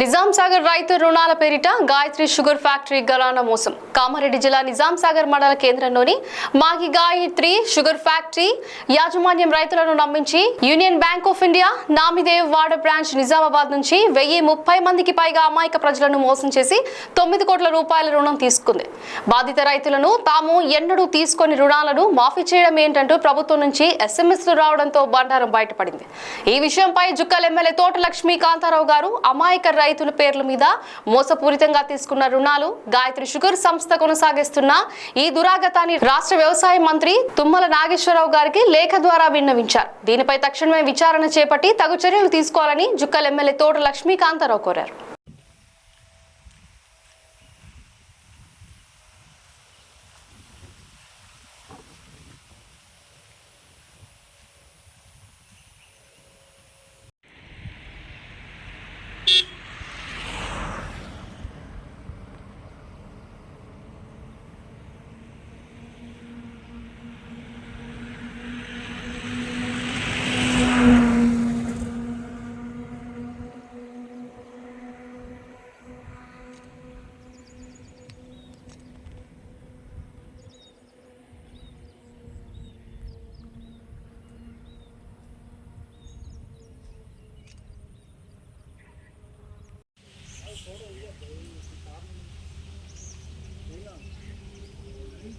నిజాం సాగర్ రైతు రుణాల పేరిట గాయత్రి షుగర్ ఫ్యాక్టరీ గలాన మోసం. కామారెడ్డి జిల్లా నిజాం సాగర్ మండల కేంద్రంలోని మాగి గాయత్రి షుగర్ ఫ్యాక్టరీ యాజమాన్యం రైతులను నమ్మించి Union Bank of India Namdevwada branch Nizamabad నుంచి వెయ్యి ముప్పై మందికి పైగా అమాయక ప్రజలను మోసం చేసి తొమ్మిది కోట్ల రూపాయల రుణం తీసుకుంది. బాధిత రైతులను తాము ఎన్నడూ తీసుకొని రుణాలను మాఫీ చేయడం ఏంటంటూ ప్రభుత్వం నుంచి ఎస్ఎంఎస్లు రావడంతో బండారం బయటపడింది. ఈ విషయంపై జుక్కల్ ఎమ్మెల్యే తోట లక్ష్మీ కాంతారావు గారు అమాయక రైతుల పేర్ల మీద మోసపూరితంగా తీసుకున్న రుణాలు గాయత్రి షుగర్ సంస్థ కొనసాగిస్తున్న ఈ దురాగతాన్ని రాష్ట్ర వ్యవసాయ మంత్రి తుమ్మల నాగేశ్వరరావు గారికి లేఖ ద్వారా విన్నవించారు. దీనిపై తక్షణమే విచారణ చేపట్టి తగు చర్యలు తీసుకోవాలని జుక్కల్ ఎమ్మెల్యే తోట లక్ష్మీకాంతారావు కోరారు.